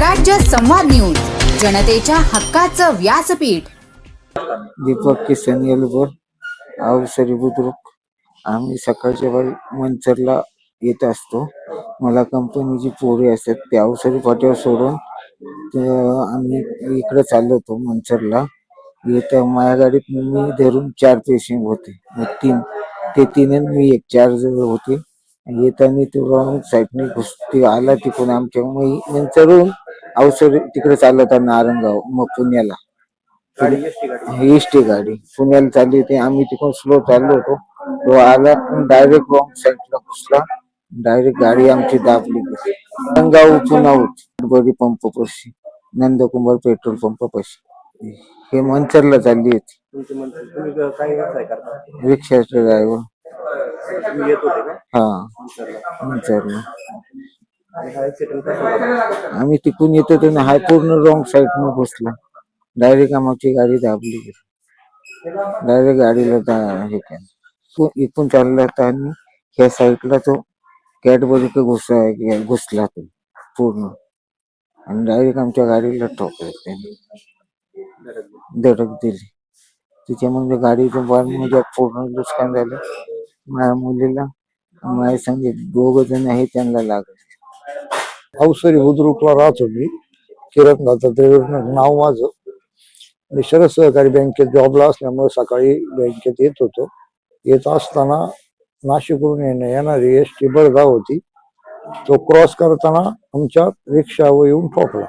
स्वराज्य संवाद न्यूज जनतेच्या हक्काचं व्यासपीठ. दीपक किसन येलबर अवसरी बुद्रुक. आम्ही सकाळच्या वेळी मंचरला येत असतो. मला कंपनीची पोरी असतात ते अवसरी फाट्यावर सोडून ते आम्ही इकडे चाललो होतो मंचरला. येत्या माझ्या गाडीत मी धरून चार पेशंट होते. मग तीन ते तीन मी एक चार जण होते. येताना तो रॉंग साईडने घुसते आला तिकडून आमच्या मग मंचरून. अवसरी तिकडे चालला होता नारंगाव मग पुण्याला. एस टी गाडी? पुण्याला चालली होती. आम्ही तिकडून स्लो चाललो होतो. तो आला डायरेक्ट रॉंग साईडला घुसला. डायरेक्ट गाडी आमची दाबली. पुन्हा बरी पंप पशी. नंदकुमार पेट्रोल पंप पशी. हे मंचरला चालली होती. रिक्षाचे ड्रायव्हर हा. मंचरला? आम्ही तिकडून येतो होतो हाय पूर्ण रॉंग साईडने घुसला डायरेक्ट आमची गाडी दाबली. डायरेक्ट गाडीला दा- हे केलं. इथून चालला होता आणि ह्या साईडला तो कॅडबरी घुसा घुसला तो पूर्ण. आणि डायरेक्ट आमच्या गाडीला ठोकलं त्याने. धडक दिली. त्याच्यामध्ये गाडीचं बार म्हणजे पूर्ण नुकसान झालं. माझ्या मुलीला माझ्या संगे दोघ जण आहे त्यांना लागलं. अवसरी बुद्रुकला राहत होती किरण दत्तात्रय नाव माझं. आणि शरद सहकारी बँकेत जॉबला असल्यामुळे सकाळी बँकेत येत होतो. येत असताना नाशिकवरून येणं येणारी एस टी बडगाव होती. तो क्रॉस करताना आमच्या रिक्षावर येऊन ठोकला.